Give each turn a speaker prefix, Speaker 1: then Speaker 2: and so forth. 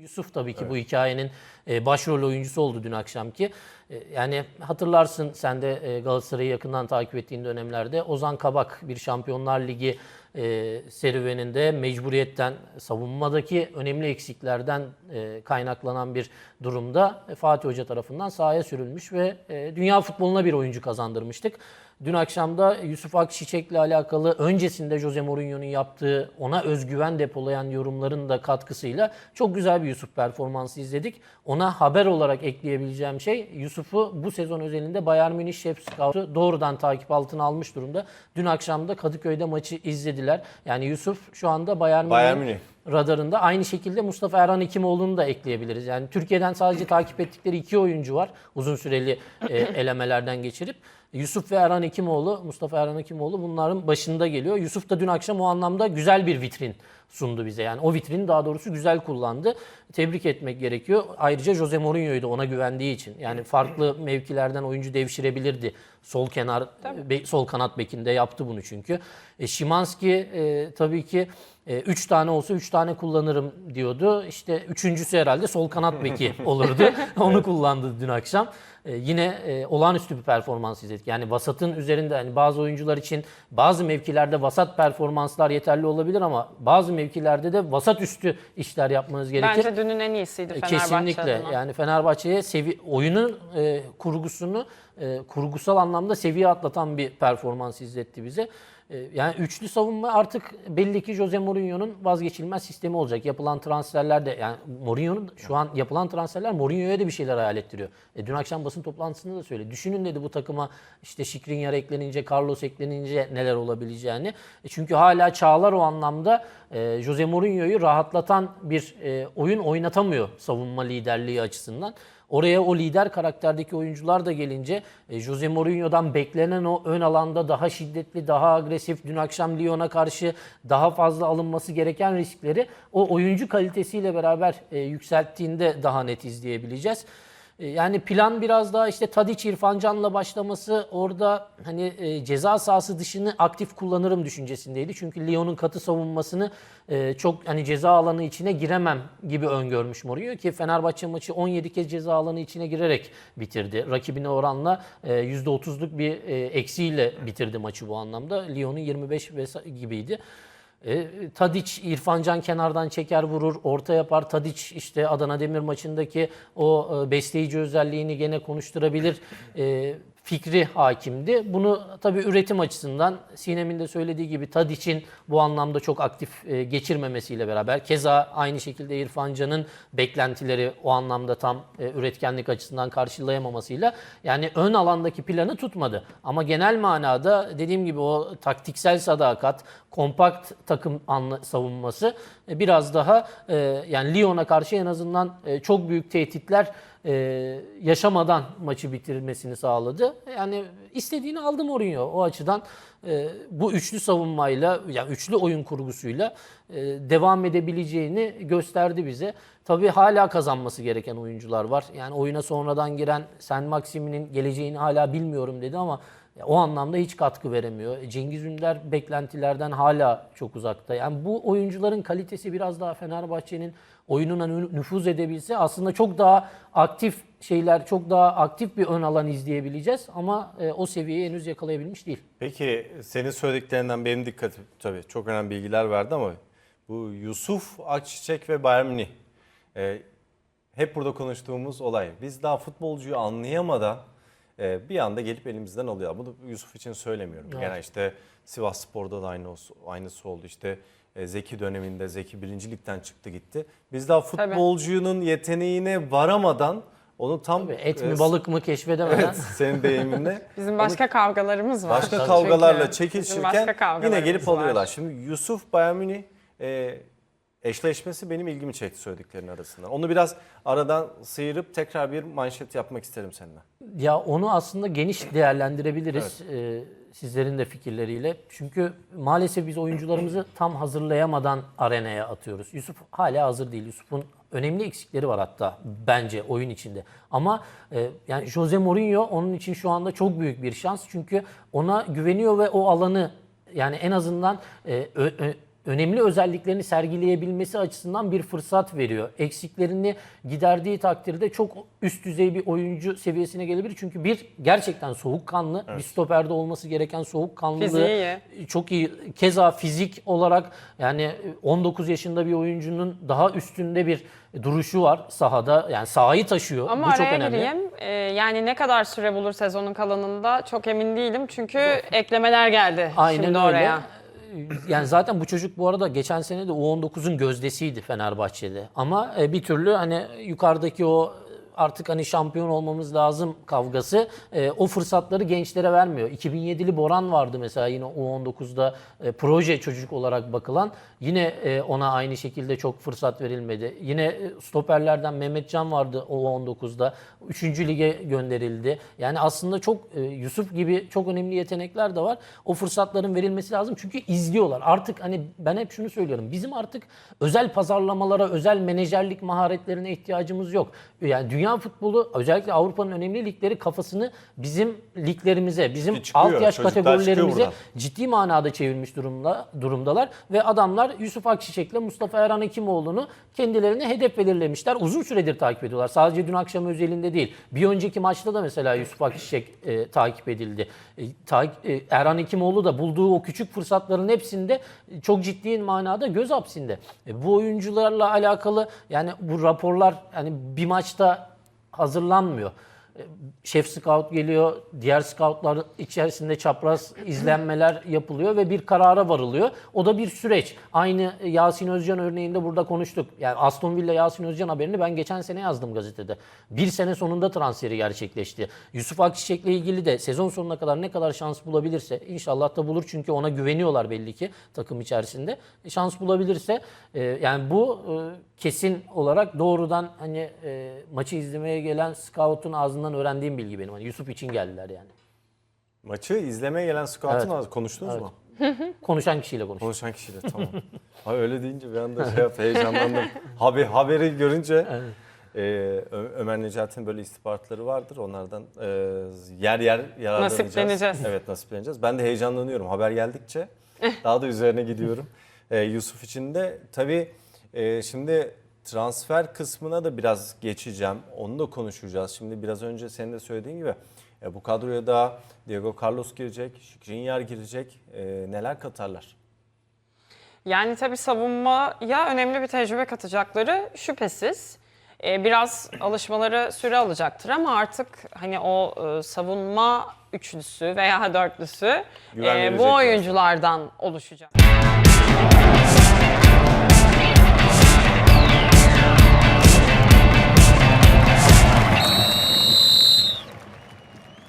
Speaker 1: Yusuf tabii ki bu hikayenin e, başrol oyuncusu oldu dün akşamki. E, Yani hatırlarsın sen de e, Galatasaray'ı yakından takip ettiğin dönemlerde Ozan Kabak bir Şampiyonlar Ligi serüveninde mecburiyetten savunmadaki önemli eksiklerden kaynaklanan bir durumda Fatih Hoca tarafından sahaya sürülmüş ve dünya futboluna bir oyuncu kazandırmıştık. Dün akşam da Yusuf Akçiçek'le alakalı öncesinde Jose Mourinho'nun yaptığı ona özgüven depolayan yorumların da katkısıyla çok güzel bir Yusuf performansı izledik. Ona haber olarak ekleyebileceğim şey Yusuf'u bu sezon özelinde Bayern Münih Şef Scout'u doğrudan takip altına almış durumda. Dün akşam da Kadıköy'de maçı izlediler. Yani Yusuf şu anda Bayern,
Speaker 2: Bayern
Speaker 1: Münih. Radarında. Aynı şekilde Mustafa Erhan Hekimoğlu'nu da ekleyebiliriz. Yani Türkiye'den sadece takip ettikleri iki oyuncu var uzun süreli e, elemelerden geçirip. Yusuf ve Erhan Hekimoğlu, Mustafa Erhan Hekimoğlu bunların başında geliyor. Yusuf da dün akşam o anlamda güzel bir vitrin sundu bize. Yani o vitrini daha doğrusu güzel kullandı. Tebrik etmek gerekiyor. Ayrıca Jose Mourinho'yu da ona güvendiği için. Yani farklı mevkilerden oyuncu devşirebilirdi. Sol kenar, be- sol kanat bekinde yaptı bunu çünkü. E, Şimanski e, tabii ki 3 tane olsa 3 tane kullanırım diyordu. İşte üçüncüsü herhalde sol kanat beki olurdu. Onu kullandı dün akşam. E, yine e, olağanüstü bir performans izledik. Yani vasatın üzerinde hani bazı oyuncular için bazı mevkilerde vasat performanslar yeterli olabilir ama bazı mevkilerde de vasat üstü işler yapmanız gerekir.
Speaker 3: Bence dünün en iyisiydi
Speaker 1: E,
Speaker 3: Fenerbahçe
Speaker 1: Kesinlikle.
Speaker 3: adına.
Speaker 1: Yani Fenerbahçe'ye sevi oyunun e, kurgusunu e, kurgusal anlamda seviye atlatan bir performans izletti bize. E, yani üçlü savunma artık belli ki Jose Mourinho'nun vazgeçilmez sistemi olacak. Yapılan transferler de yani Mourinho'nun şu an yapılan transferler Mourinho'ya da bir şeyler hayal ettiriyor. E, dün akşam basın toplantısında da söyledi. Düşünün dedi bu takıma işte Skriniar eklenince, Carlos eklenince neler olabileceğini. E, çünkü hala Çağlar o anlamda e, Jose Mourinho'yu rahatlatan bir e, oyun oynatamıyor savunma liderliği açısından. Oraya o lider karakterdeki oyuncular da gelince e, Jose Mourinho'dan beklenen o ön alanda daha şiddetli, daha agresif, dün akşam Lyon'a karşı daha fazla alınması gereken riskleri o oyuncu kalitesiyle beraber e, yükselttiğinde daha net izleyebileceğiz. E, Yani plan biraz daha işte Tadiç İrfancan'la başlaması orada hani e, ceza sahası dışını aktif kullanırım düşüncesindeydi. Çünkü Lyon'un katı savunmasını e, çok hani ceza alanı içine giremem gibi öngörmüş Mourinho ki Fenerbahçe maçı 17 kez ceza alanı içine girerek bitirdi. Rakibine oranla e, %30'luk bir e, eksiğiyle bitirdi maçı bu anlamda. Lyon'un 25 vesa- gibiydi. E, Tadiç İrfancan kenardan çeker vurur, orta yapar. Tadiç işte Adana Demir maçındaki o e, besleyici özelliğini gene konuşturabilir. E, fikri hakimdi. Bunu tabii üretim açısından Sinem'in de söylediği gibi Tadiç'in bu anlamda çok aktif e, geçirmemesiyle beraber keza aynı şekilde İrfancan'ın beklentileri o anlamda tam e, üretkenlik açısından karşılayamamasıyla yani ön alandaki planı tutmadı. Ama genel manada dediğim gibi o taktiksel sadakat, kompakt takım savunması e, biraz daha yani Lyon'a karşı en azından çok büyük tehditler e, yaşamadan maçı bitirmesini sağladı. Yani istediğini aldı Mourinho. O açıdan e, bu üçlü savunmayla, yani üçlü oyun kurgusuyla e, devam edebileceğini gösterdi bize. Tabii hala kazanması gereken oyuncular var. Yani oyuna sonradan giren Sen Maximin'in geleceğini hala bilmiyorum dedi ama o anlamda hiç katkı veremiyor. Cengiz Ünder beklentilerden hala çok uzakta. Yani bu oyuncuların kalitesi biraz daha Fenerbahçe'nin oyununa nü- nüfuz edebilse aslında çok daha aktif şeyler, çok daha aktif bir ön alan izleyebileceğiz ama e, o seviyeyi henüz yakalayabilmiş değil.
Speaker 2: Peki senin söylediklerinden benim dikkatim tabii çok önemli bilgiler verdi ama bu Yusuf Akçiçek ve Bayern e, hep burada konuştuğumuz olay. Biz daha futbolcuyu anlayamadan e, bir anda gelip elimizden alıyor. Bunu Yusuf için söylemiyorum.
Speaker 1: Evet.
Speaker 2: Yani işte Sivas Spor'da da aynı aynısı oldu. İşte e, Zeki döneminde Zeki birincilikten çıktı gitti. Biz daha futbolcunun yeteneğine varamadan onu tam
Speaker 1: Tabii et
Speaker 2: e,
Speaker 1: mi balık mı keşfedemeden
Speaker 2: Evet, senin deyiminle.
Speaker 3: Bizim başka kavgalarımız var.
Speaker 2: Başka
Speaker 3: Çünkü
Speaker 2: kavgalarla
Speaker 3: başka
Speaker 2: yine gelip
Speaker 3: var.
Speaker 2: alıyorlar. Şimdi Yusuf e, eşleşmesi benim ilgimi çekti söylediklerin arasından. Onu biraz aradan sıyırıp tekrar bir manşet yapmak isterim seninle.
Speaker 1: Ya onu aslında geniş değerlendirebiliriz e, sizlerin de fikirleriyle. Çünkü maalesef biz oyuncularımızı tam hazırlayamadan arenaya atıyoruz. Yusuf hala hazır değil. Yusuf'un önemli eksikleri var hatta bence oyun içinde. Ama e, yani Jose Mourinho onun için şu anda çok büyük bir şans. Çünkü ona güveniyor ve o alanı yani en azından e, ö- ö- önemli özelliklerini sergileyebilmesi açısından bir fırsat veriyor. Eksiklerini giderdiği takdirde çok üst düzey bir oyuncu seviyesine gelebilir. Çünkü bir gerçekten soğukkanlı, bir stoperde olması gereken soğukkanlılığı
Speaker 3: Fiziği iyi.
Speaker 1: çok iyi. Keza fizik olarak yani 19 yaşında bir oyuncunun daha üstünde bir duruşu var sahada. Yani sahayı taşıyor.
Speaker 3: Ama
Speaker 1: Bu çok önemli.
Speaker 3: gireyim. Ee, yani ne kadar süre bulur sezonun kalanında çok emin değilim. Çünkü eklemeler geldi
Speaker 1: Aynen
Speaker 3: şimdi
Speaker 1: öyle. Yani zaten bu çocuk bu arada geçen sene de U19'un gözdesiydi Fenerbahçe'de. Ama e, bir türlü hani yukarıdaki o artık hani şampiyon olmamız lazım kavgası e, o fırsatları gençlere vermiyor. 2007'li Boran vardı mesela yine U19'da e, proje çocuk olarak bakılan. Yine e, ona aynı şekilde çok fırsat verilmedi. Yine e, stoperlerden Mehmetcan vardı U19'da. 3. lige gönderildi. Yani aslında çok e, Yusuf gibi çok önemli yetenekler de var. O fırsatların verilmesi lazım çünkü izliyorlar. Artık hani ben hep şunu söylüyorum. Bizim artık özel pazarlamalara, özel menajerlik maharetlerine ihtiyacımız yok. Yani dünya futbolu özellikle Avrupa'nın önemli ligleri kafasını bizim liglerimize, bizim
Speaker 2: Ki çıkıyor,
Speaker 1: alt yaş
Speaker 2: çocuklar çıkıyor
Speaker 1: kategorilerimize
Speaker 2: buradan.
Speaker 1: ciddi manada çevirmiş durumda durumdalar ve adamlar Yusuf Akçiçek'le Mustafa Erhan Hekimoğlu'nu kendilerine hedef belirlemişler. Uzun süredir takip ediyorlar. Sadece dün akşam özelinde değil. Bir önceki maçta da mesela Yusuf Akçiçek e, takip edildi. E, ta- e, Erhan Hekimoğlu da bulduğu o küçük fırsatların hepsinde çok ciddi manada göz hapsinde. E, bu oyuncularla alakalı yani bu raporlar yani bir maçta hazırlanmıyor. Şef scout geliyor, diğer scoutlar içerisinde çapraz izlenmeler yapılıyor ve bir karara varılıyor. O da bir süreç. Aynı Yasin Özcan örneğinde burada konuştuk. Yani Aston Villa Yasin Özcan haberini ben geçen sene yazdım gazetede. Bir sene sonunda transferi gerçekleşti. Yusuf Akçiçek'le ilgili de sezon sonuna kadar ne kadar şans bulabilirse inşallah da bulur çünkü ona güveniyorlar belli ki takım içerisinde. Şans bulabilirse e, yani bu e, kesin olarak doğrudan hani e, maçı izlemeye gelen scout'un ağzından öğrendiğim bilgi benim. Hani Yusuf için geldiler yani.
Speaker 2: Maçı izlemeye gelen scout'un
Speaker 1: Evet.
Speaker 2: konuştunuz mu?
Speaker 1: Konuşan kişiyle konuş.
Speaker 2: Konuşan kişiyle tamam. Ay öyle deyince bir anda şey yaptı, heyecanlandım. Haber, haberi görünce e, Ö- Ömer Necati'nin böyle istihbaratları vardır. Onlardan e, yer yer yararlanacağız.
Speaker 3: Nasipleneceğiz.
Speaker 2: Evet nasipleneceğiz. Ben de heyecanlanıyorum haber geldikçe. daha da üzerine gidiyorum. E, Yusuf için de tabii e, şimdi transfer kısmına da biraz geçeceğim. Onu da konuşacağız. Şimdi biraz önce senin de söylediğin gibi e, bu kadroya da Diego Carlos girecek, Skriniar girecek. E, neler katarlar?
Speaker 3: Yani tabii savunmaya önemli bir tecrübe katacakları şüphesiz. Ee, biraz alışmaları süre alacaktır ama artık hani o e, savunma üçlüsü veya dörtlüsü
Speaker 2: Güven
Speaker 3: e,
Speaker 2: verecekler.
Speaker 3: bu oyunculardan oluşacak.